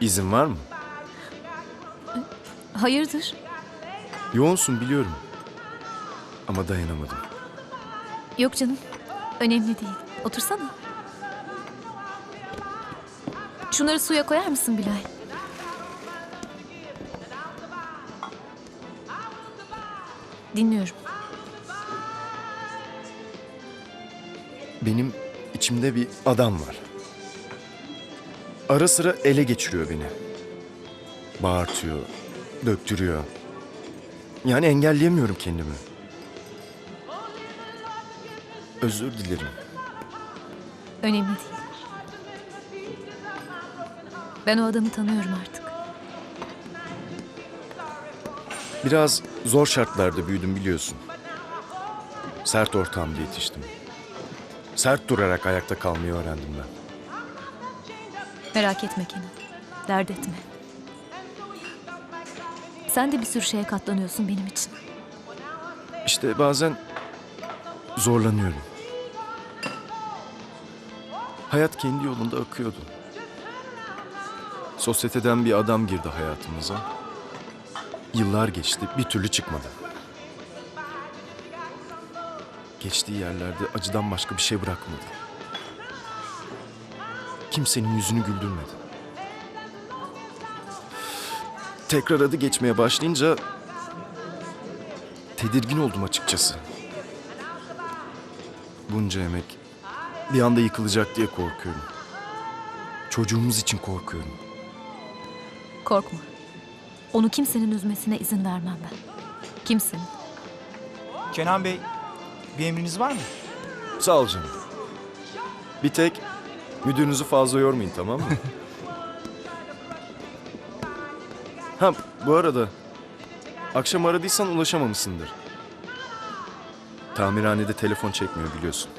İzin var mı? Hayırdır? Yoğunsun biliyorum. Ama dayanamadım. Yok canım. Önemli değil. Otursana. Şunları suya koyar mısın Bilal? Dinliyorum. Benim içimde bir adam var. Ara sıra ele geçiriyor beni. Bağırtıyor, döktürüyor. Yani engelleyemiyorum kendimi. Özür dilerim. Önemli değil. Ben o adamı tanıyorum artık. Biraz zor şartlarda büyüdüm biliyorsun. Sert ortamda yetiştim. Sert durarak ayakta kalmayı öğrendim ben. Merak etme Kenan. Dert etme. Sen de bir sürü şeye katlanıyorsun benim için. İşte bazen zorlanıyorum. Hayat kendi yolunda akıyordu. Sosyeteden bir adam girdi hayatımıza. Yıllar geçti, bir türlü çıkmadı. Geçtiği yerlerde acıdan başka bir şey bırakmadı. Kimsenin yüzünü güldürmedi. Tekrar adı geçmeye başlayınca tedirgin oldum açıkçası. Bunca emek bir anda yıkılacak diye korkuyorum. Çocuğumuz için korkuyorum. Korkma. Onu kimsenin üzmesine izin vermem ben. Kimsenin. Kenan Bey, bir emriniz var mı? Sağ ol canım. Bir tek müdürünüzü fazla yormayın tamam mı? ha bu arada akşam aradıysan ulaşamamışsındır. Tamirhanede telefon çekmiyor biliyorsun.